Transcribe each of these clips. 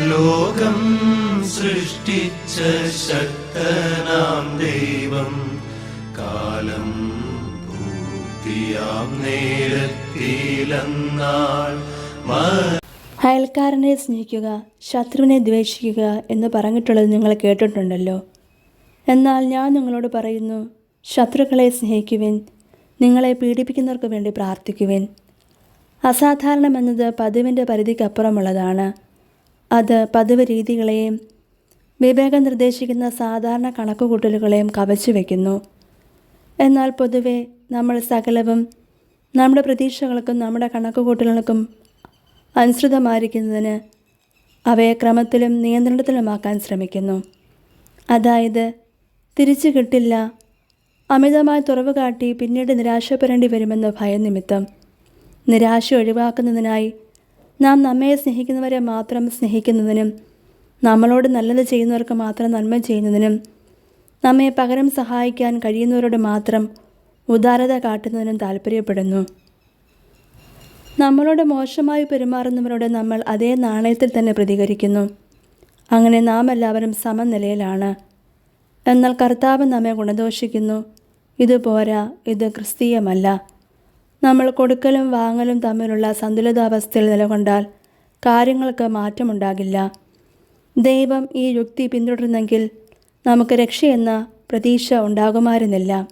ലോകം സൃഷ്ടിച്ച ശക്തനാം ദൈവം. കാലം പൂർത്തിയാം നേരത്തിലെന്നാൾ അയൽക്കാരനെ സ്നേഹിക്കുക ശത്രുവിനെ ദ്വേഷിക്കുക എന്ന് പറഞ്ഞിട്ടുള്ളത് നിങ്ങൾ കേട്ടിട്ടുണ്ടല്ലോ. എന്നാൽ ഞാൻ നിങ്ങളോട് പറയുന്നു ശത്രുക്കളെ സ്നേഹിക്കുവിൻ നിങ്ങളെ പീഡിപ്പിക്കുന്നവർക്ക് വേണ്ടി പ്രാർത്ഥിക്കുവിൻ. അസാധാരണമെന്നത് പതിവിന്റെ പരിധിക്കപ്പുറമുള്ളതാണ്. അത് പതിവ് രീതികളെയും വിവേകം നിർദ്ദേശിക്കുന്ന സാധാരണ കണക്കുകൂട്ടലുകളെയും കവച്ചു വയ്ക്കുന്നു എന്നാൽ പൊതുവെ നമ്മൾ സകലവും നമ്മുടെ പ്രതീക്ഷകൾക്കും നമ്മുടെ കണക്കുകൂട്ടലുകൾക്കും അനുസൃതമായിരിക്കുന്നതിന് അവയെ ക്രമത്തിലും നിയന്ത്രണത്തിലുമാക്കാൻ ശ്രമിക്കുന്നു. അതായത് തിരിച്ചു കിട്ടില്ല അമിതമായി തുറവ് കാട്ടി പിന്നീട് നിരാശപ്പെടേണ്ടി വരുമെന്ന ഭയനിമിത്തം നിരാശ ഒഴിവാക്കുന്നതിനായി നാം നമ്മെ സ്നേഹിക്കുന്നവരെ മാത്രം സ്നേഹിക്കുന്നതിനും നമ്മളോട് നല്ലത് ചെയ്യുന്നവർക്ക് മാത്രം നന്മ ചെയ്യുന്നതിനും നമ്മെ പകരം സഹായിക്കാൻ കഴിയുന്നവരോട് മാത്രം ഉദാരത കാട്ടുന്നതിനും താല്പര്യപ്പെടുന്നു നമ്മളോട് മോശമായി പെരുമാറുന്നവരോട് നമ്മൾ അതേ നാണയത്തിൽ തന്നെ പ്രതികരിക്കുന്നു. അങ്ങനെ നാം എല്ലാവരും സമനിലയിലാണ്. എന്നാൽ കർത്താവ് നമ്മെ ഗുണദോഷിക്കുന്നു. ഇത് പോരാ ഇത് ക്രിസ്തീയമല്ല. നമ്മൾ കൊടുക്കലും വാങ്ങലും തമ്മിലുള്ള സന്തുലിതാവസ്ഥയിൽ നിലകൊണ്ടാൽ കാര്യങ്ങൾക്ക് മാറ്റമുണ്ടാകില്ല. ദൈവം ഈ യുക്തി പിന്തുടരുന്നെങ്കിൽ നമുക്ക് രക്ഷയെന്ന പ്രതീക്ഷ ഉണ്ടാകുമായിരുന്നില്ല.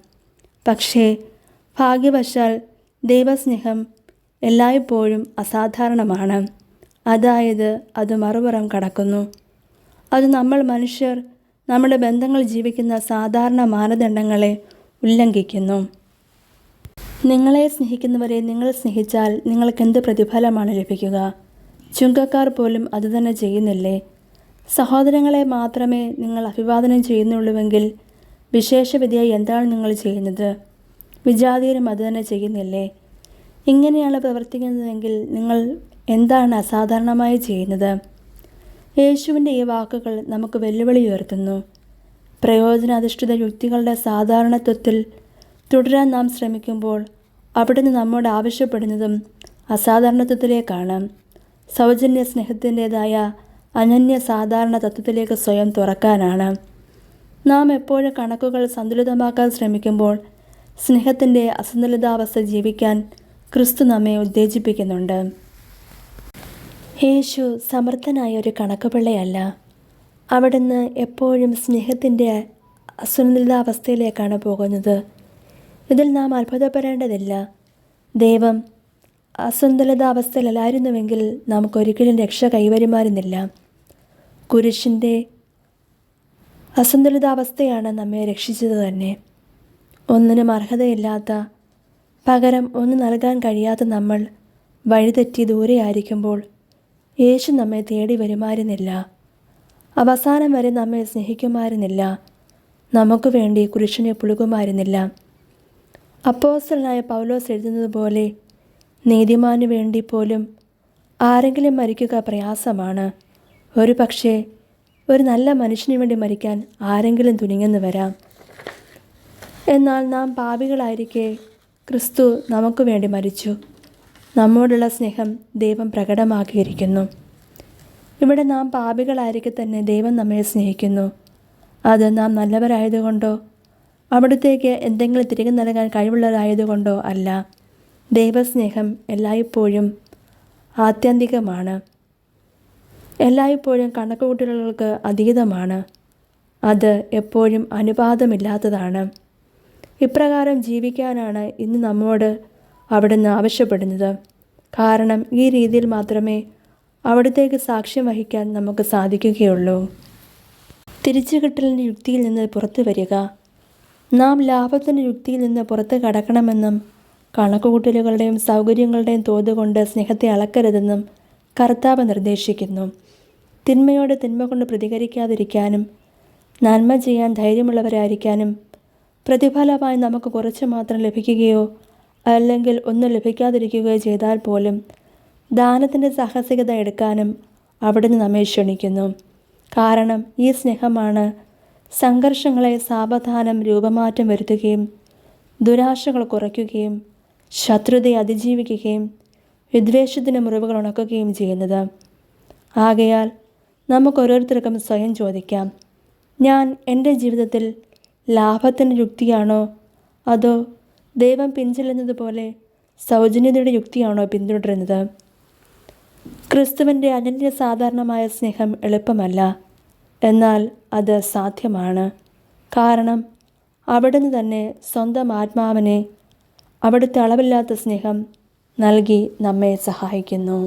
പക്ഷേ ഭാഗ്യവശാൽ ദൈവസ്നേഹം എല്ലായ്പ്പോഴും അസാധാരണമാണ്. അതായത് അത് മറുപുറം കടക്കുന്നു. അത് നമ്മൾ മനുഷ്യർ നമ്മുടെ ബന്ധങ്ങൾ ജീവിക്കുന്ന സാധാരണ മാനദണ്ഡങ്ങളെ ഉല്ലംഘിക്കുന്നു. നിങ്ങളെ സ്നേഹിക്കുന്നവരെ നിങ്ങൾ സ്നേഹിച്ചാൽ നിങ്ങൾക്ക് എന്ത് പ്രതിഫലമാണ് ലഭിക്കുക? ചുങ്കക്കാർ പോലും അതുതന്നെ ചെയ്യുന്നില്ലേ? സഹോദരങ്ങളെ മാത്രമേ നിങ്ങൾ അഭിവാദനം ചെയ്യുന്നുള്ളൂവെങ്കിൽ വിശേഷവിധിയായി എന്താണ് നിങ്ങൾ ചെയ്യുന്നത്? വിജാതീയരും അതുതന്നെ ചെയ്യുന്നില്ലേ? ഇങ്ങനെയാണ് പ്രവർത്തിക്കുന്നതെങ്കിൽ നിങ്ങൾ എന്താണ് അസാധാരണമായി ചെയ്യുന്നത്? യേശുവിന്റെ ഈ വാക്കുകൾ നമുക്ക് വെല്ലുവിളി ഉയർത്തുന്നു. പ്രയോജനാധിഷ്ഠിത യുക്തികളുടെ സാധാരണത്വത്തിൽ തുടരാൻ നാം ശ്രമിക്കുമ്പോൾ അവിടുന്ന് നമ്മോട് ആവശ്യപ്പെടുന്നതും അസാധാരണത്വത്തിലേക്കാണ്. സൗജന്യ സ്നേഹത്തിന്റെതായ അനന്യ സാധാരണ തത്വത്തിലേക്ക് സ്വയം തുറക്കാനാണ്. നാം എപ്പോഴും കണക്കുകൾ സന്തുലിതമാക്കാൻ ശ്രമിക്കുമ്പോൾ സ്നേഹത്തിന്റെ അസന്തുലിതാവസ്ഥ ജീവിക്കാൻ ക്രിസ്തു നമ്മെ ഉത്തേജിപ്പിക്കുന്നുണ്ട്. യേശു സമർത്ഥനായ ഒരു കണക്കുപിള്ളയല്ല. അവിടുന്ന് എപ്പോഴും സ്നേഹത്തിന്റെ അസന്തുലിതാവസ്ഥയിലേക്കാണ് പോകുന്നത്. ഇതിൽ നാം അത്ഭുതപ്പെടേണ്ടതില്ല ദൈവം അസന്തുലിതാവസ്ഥയിലല്ലായിരുന്നുവെങ്കിൽ നമുക്കൊരിക്കലും രക്ഷ കൈവരുമായിരുന്നില്ല. കുരിശിന്റെ അസന്തുലിതാവസ്ഥയാണ് നമ്മെ രക്ഷിച്ചത് തന്നെ. ഒന്നിനും അർഹതയില്ലാത്ത പകരം ഒന്ന് നൽകാൻ കഴിയാത്ത നമ്മൾ വഴിതെറ്റി ദൂരെയായിരിക്കുമ്പോൾ യേശു നമ്മെ തേടി വരുമായിരുന്നില്ല. അവസാനം വരെ നമ്മെ സ്നേഹിക്കുമായിരുന്നില്ല. നമുക്ക് വേണ്ടി കുരിശിനെ പുളുകുമായിരുന്നില്ല. അപ്പോസ്റ്റലായ പൗലോസ് എഴുതുന്നത് പോലെ നീതിമാന് വേണ്ടി പോലും ആരെങ്കിലും മരിക്കുക പ്രയാസമാണ്. ഒരു പക്ഷേ ഒരു നല്ല മനുഷ്യന് വേണ്ടി മരിക്കാൻ ആരെങ്കിലും തുനിങ്ങെന്ന് വരാം. എന്നാൽ നാം പാപികളായിരിക്കെ ക്രിസ്തു നമുക്ക് വേണ്ടി മരിച്ചു. നമ്മോടുള്ള സ്നേഹം ദൈവം പ്രകടമാക്കിയിരിക്കുന്നു. ഇവിടെ നാം പാപികളായിരിക്കെ തന്നെ ദൈവം നമ്മെ സ്നേഹിക്കുന്നു. അത് നാം നല്ലവരായതുകൊണ്ടോ അവിടത്തേക്ക് എന്തെങ്കിലും തിരികെ നൽകാൻ കഴിവുള്ളതായതുകൊണ്ടോ അല്ല. ദൈവസ്നേഹം എല്ലായ്പ്പോഴും ആത്യന്തികമാണ്. എല്ലായ്പ്പോഴും കണക്കുകൂട്ടലുകൾക്ക് അതീതമാണ്. അത് എപ്പോഴും അനുപാതമില്ലാത്തതാണ്. ഇപ്രകാരം ജീവിക്കാനാണ് ഇന്ന് നമ്മോട് അവിടുന്ന് ആവശ്യപ്പെടുന്നത്. കാരണം ഈ രീതിയിൽ മാത്രമേ അവിടത്തേക്ക് സാക്ഷ്യം വഹിക്കാൻ നമുക്ക് സാധിക്കുകയുള്ളൂ. തിരിച്ചുകിട്ടലിന്റെ യുക്തിയിൽ നിന്ന് പുറത്തു വരിക നാം ലാഭത്തിന്റെ യുക്തിയിൽ നിന്ന് പുറത്ത് കടക്കണമെന്നും കണക്കുകൂട്ടലുകളുടെയും സൗകര്യങ്ങളുടെയും തോത് കൊണ്ട് സ്നേഹത്തെ അളക്കരുതെന്നും കർത്താവ് നിർദ്ദേശിക്കുന്നു. തിന്മയോട് തിന്മ കൊണ്ട് പ്രതികരിക്കാതിരിക്കാനും നന്മ ചെയ്യാൻ ധൈര്യമുള്ളവരായിരിക്കാനും പ്രതിഫലമായി നമുക്ക് കുറച്ച് മാത്രം ലഭിക്കുകയോ അല്ലെങ്കിൽ ഒന്നും ലഭിക്കാതിരിക്കുകയോ ചെയ്താൽ പോലും ദാനത്തിന്റെ സാഹസികത എടുക്കാനും അവിടുന്ന് നമ്മെ ക്ഷണിക്കുന്നു. കാരണം ഈ സ്നേഹമാണ് സംഘർഷങ്ങളെ സാവധാനം രൂപമാറ്റം വരുത്തുകയും ദുരാശകൾ കുറയ്ക്കുകയും ശത്രുതയെ അതിജീവിക്കുകയും വിദ്വേഷത്തിന് മുറിവുകൾ ഉണക്കുകയും ചെയ്യുന്നത്. ആകയാൽ നമുക്ക് ഓരോരുത്തർക്കും സ്വയം ചോദിക്കാം ഞാൻ എന്റെ ജീവിതത്തിൽ ലാഭത്തിന്റെ യുക്തിയാണോ? അതോ ദൈവം പിഞ്ചെല്ലുന്നതുപോലെ സൗജന്യതയുടെ യുക്തിയാണോ പിന്തുടരുന്നത്? ക്രിസ്തുവിന്റെ അനന്യ സാധാരണമായ സ്നേഹം എളുപ്പമല്ല. എന്നാൽ അത് സാധ്യമാണ്. കാരണം അവിടുന്ന് തന്നെ സ്വന്തം ആത്മാവിനെ അവിടുത്തെ അളവില്ലാത്ത സ്നേഹം നൽകി നമ്മെ സഹായിക്കുന്നു.